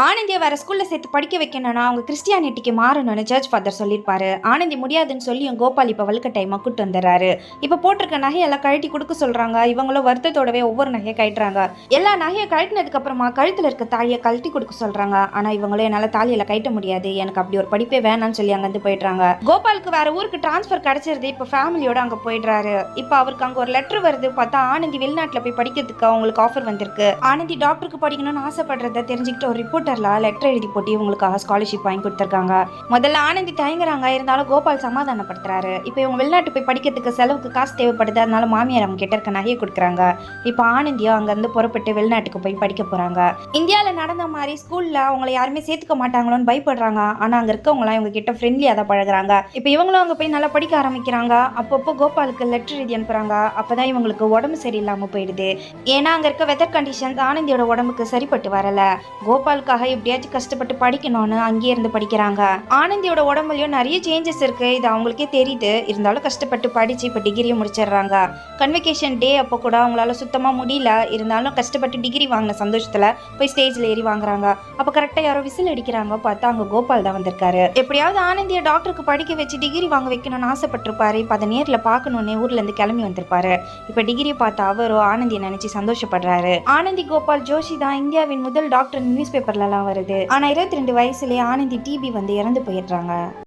ஆனந்தியை வேற ஸ்கூல்ல சேர்த்து படிக்க வைக்கணும்னா அவங்க கிறிஸ்டியானிட்டிக்கு மாறணும்னு சர்ச் ஃபாதர் சொல்லியிருப்பாரு. ஆனந்தி முடியாதுன்னு சொல்லி கோபால் இப்போ வலுக்கட்டாயமா கூட்டு வந்துடுறாரு. இப்போ போட்டிருக்க நகையெல்லாம் கழட்டி கொடுக்க சொல்றாங்க. இவங்களும் வருத்தத்தோடவே ஒவ்வொரு நகையை கழட்டுறாங்க. எல்லா நகையை கழட்டினதுக்கு அப்புறமா கழுத்துல இருக்க தாலியை கழட்டி கொடுக்க சொல்றாங்க. ஆனா இவங்களும் என்னால தாலியில கழட்ட முடியாது. எனக்கு அப்படி ஒரு படிப்பே வேணாம்னு சொல்லி அங்கிருந்து போயிடுறாங்க. கோபாலுக்கு வேற ஊருக்கு டிரான்ஸ்ஃபர் கிடைச்சிருது. இப்போ ஃபேமிலியோட அங்க போயிடுறாரு. இப்போ அவருக்கு அங்க ஒரு லெட்டர் வருது. பார்த்தா ஆனந்தி வெளிநாட்டுல போய் படிக்கிறதுக்கு அவங்களுக்கு ஆஃபர் வந்திருக்கு. ஆனந்தி டாக்டருக்கு படிக்கணும்னு ஆசைப்படுறத தெரிஞ்சுக்கிட்டு ஒரு ரிப்போர்ட்டர்ல லெட்டர் எழுதி போட்டு இவங்களுக்காக ஸ்காலர்ஷிப் வாங்கி கொடுத்துருக்காங்க. முதல்ல ஆனந்தி தயங்குறாங்க. இருந்தாலும் கோபால் சமாதானப்படுத்துறாரு. இப்போ இவங்க வெளிநாட்டு போய் படிக்கிறதுக்கு செலவுக்கு காசு தேவைப்படுது. அதனால மாமியார் அவங்க கிட்ட இருக்க நகையை கொடுக்குறாங்க. இப்போ ஆனந்தியும் அங்கேருந்து புறப்பட்டு வெளிநாட்டுக்கு போய் படிக்க போறாங்க. இந்தியாவில் நடந்த மாதிரி ஸ்கூல்ல அவங்கள யாருமே சேர்த்துக்க மாட்டாங்களோன்னு பயப்படுறாங்க. ஆனா அங்க இருக்கவங்களாம் இவங்க கிட்ட ஃப்ரெண்ட்லியாக தான் பழகுறாங்க. இப்போ இவங்களும் அங்க போய் நல்லா படிக்க ஆரம்பிக்கிறாங்க. அப்பப்போ கோபாலுக்கு லெட்டர் எழுதி அனுப்புறாங்க. அப்பதான் இவங்களுக்கு உடம்பு சரியில்லாம போயிடுது. ஏன்னா அங்க இருக்க வெதர் கண்டிஷன்ஸ் ஆனந்தியோட உடம்புக்கு சரிப்பட்டு வரல. கோபாலுக்காக எப்படியாச்சும் கஷ்டப்பட்டு படிக்கணும்னு அங்கேயே இருந்து படிக்கிறாங்க. ஆனந்தியோட உடம்புலயும் நிறைய சேஞ்சஸ் இருக்கு. இது அவங்களுக்கே தெரியுது. இருந்தாலும் கஷ்டப்பட்டு படிச்சு இப்போ டிகிரியை முடிச்சிடுறாங்க. கன்வெகேஷன் டே அப்போ கூட அவங்களால சுத்தமா முடியல. இருந்தாலும் கஷ்டப்பட்டு டிகிரி வாங்கின சந்தோஷத்துல போய் ஸ்டேஜ்ல ஏறி வாங்குறாங்க. அப்போ கரெக்டாக யாரோ விசில் அடிக்கிறாங்க. பார்த்தா அங்க கோபால் தான் வந்திருக்காரு. எப்படியாவது ஆனந்திய டாக்டருக்கு படிக்க வச்சு டிகிரி வாங்க வைக்கணும்னு ஆசைப்பட்டிருப்பாரு. இப்போ அதை நேரில் பார்க்கணுன்னே ஊர்ல இருந்து கிளம்பி வந்திருப்பாரு. இப்போ டிகிரி பார்த்த அவரும் ஆனந்தியை நினைச்சு சந்தோஷப்படுறாரு. ஆனந்தி கோபால் ஜோஷி தான் இந்தியாவின் முதல் டாக்டர் நியூஸ் பேப்பர்லலாம் வருது. ஆனா இருபத்தி ரெண்டு வயசுலயே ஆனந்தி டிபி வந்து இறந்து போயிடுறாங்க.